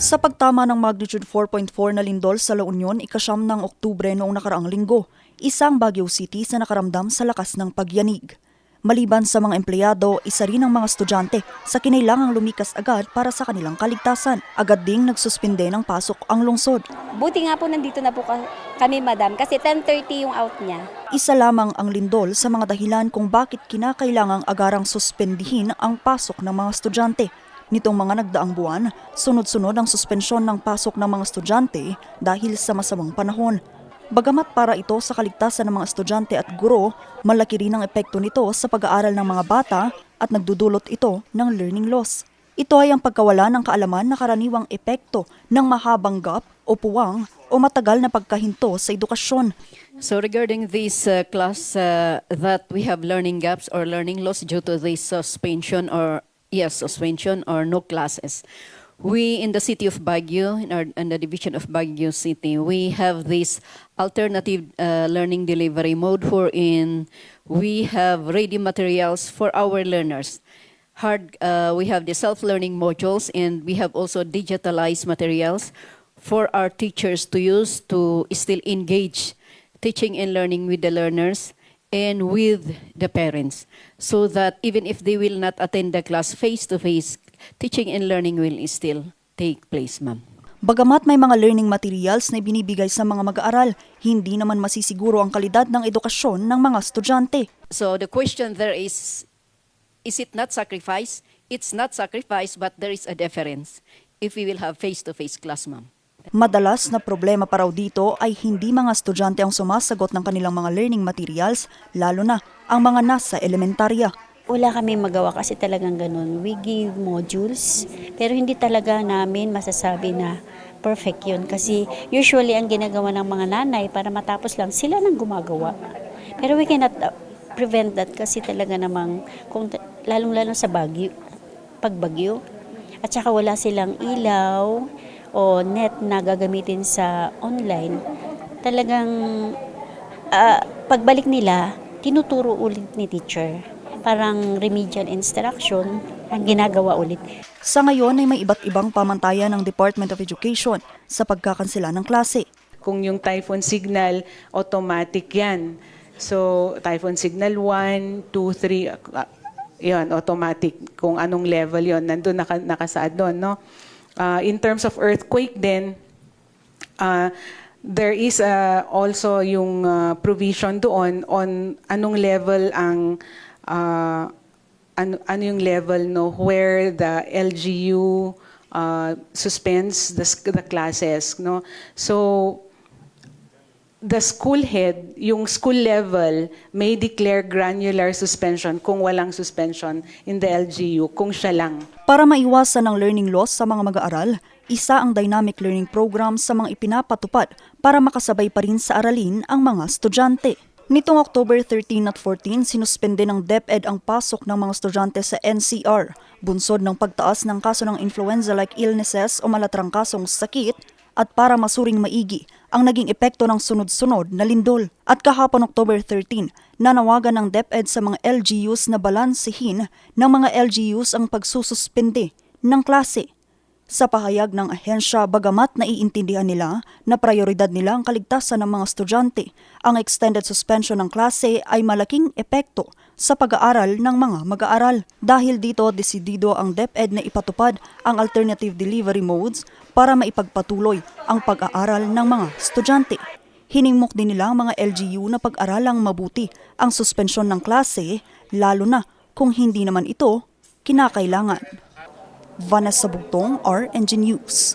Sa pagtama ng magnitude 4.4 na lindol sa La Union, ikasyam ng Oktubre noong nakaraang linggo, isang Baguio City sa nakaramdam sa lakas ng pagyanig. Maliban sa mga empleyado, isa rin ang mga estudyante sa kinailangang lumikas agad para sa kanilang kaligtasan. Agad ding nagsuspinde ng pasok ang lungsod. Buti nga po nandito na po ka- kami, madam, kasi 10.30 yung out niya. Isa lamang ang lindol sa mga dahilan kung bakit kinakailangang agarang suspendihin ang pasok ng mga estudyante. Nitong mga nagdaang buwan, sunod-sunod ang suspensyon ng pasok ng mga estudyante dahil sa masamang panahon. Bagamat para ito sa kaligtasan ng mga estudyante at guro, malaki rin ang epekto nito sa pag-aaral ng mga bata at nagdudulot ito ng learning loss. Ito ay ang pagkawala ng kaalaman na karaniwang epekto ng mahabang gap o puwang o matagal na pagkahinto sa edukasyon. So regarding this uh, class uh, that we have learning gaps or learning loss due to this suspension or yes suspension or no classes, we in the city of Baguio in, our, in the division of Baguio City we have this alternative uh, learning delivery mode wherein we have ready materials for our learners. Hard, uh, we have the self-learning modules and we have also digitalized materials for our teachers to use to still engage teaching and learning with the learners and with the parents so that even if they will not attend the class face to face teaching and learning will still take place ma'am. Bagamat may mga learning materials na ibinibigay sa mga mag-aaral, hindi naman masisiguro ang kalidad ng edukasyon ng mga estudyante. so the question there is is it not sacrifice? It's not sacrifice but there is a difference if we will have face to face class ma'am Madalas na problema pa raw dito ay hindi mga estudyante ang sumasagot ng kanilang mga learning materials, lalo na ang mga nasa elementarya. Wala kami magawa kasi talagang ganun. We give modules, pero hindi talaga namin masasabi na perfect yun. Kasi usually ang ginagawa ng mga nanay para matapos lang, sila nang gumagawa. Pero we cannot uh, prevent that kasi talaga namang, kung, lalong-lalo sa bagyo, pagbagyo. At saka wala silang ilaw o net na gagamitin sa online. Talagang ah, pagbalik nila, tinuturo ulit ni teacher. Parang remedial instruction ang ginagawa ulit. Sa ngayon ay may iba't ibang pamantayan ng Department of Education sa pagkakansela ng klase. Kung yung typhoon signal, automatic yan. So, typhoon signal 1, 2, 3, uh, yun, automatic. Kung anong level yon nandun naka, nakasaad doon, no? Uh, in terms of earthquake din, uh, there is uh, also yung uh, provision doon on anong level ang uh, ano, ano yung level no where the LGU uh, suspends the, the classes no? So the school head, yung school level, may declare granular suspension kung walang suspension in the LGU, kung siya lang. Para maiwasan ang learning loss sa mga mag-aaral, isa ang dynamic learning program sa mga ipinapatupad para makasabay pa rin sa aralin ang mga estudyante. Nitong October 13 at 14, sinuspende ng DepEd ang pasok ng mga estudyante sa NCR, bunsod ng pagtaas ng kaso ng influenza-like illnesses o malatrang kasong sakit at para masuring maigi ang naging epekto ng sunod-sunod na lindol. At kahapon October 13, nanawagan ng DepEd sa mga LGUs na balansehin ng mga LGUs ang pagsususpende ng klase. Sa pahayag ng ahensya, bagamat naiintindihan nila na prioridad nila ang kaligtasan ng mga estudyante, ang extended suspension ng klase ay malaking epekto sa pag-aaral ng mga mag-aaral. Dahil dito, desidido ang DepEd na ipatupad ang alternative delivery modes para maipagpatuloy ang pag-aaral ng mga estudyante. Hinimok din nila ang mga LGU na pag-aralang mabuti ang suspensyon ng klase, lalo na kung hindi naman ito kinakailangan. Vanessa Bugtong, RNG News.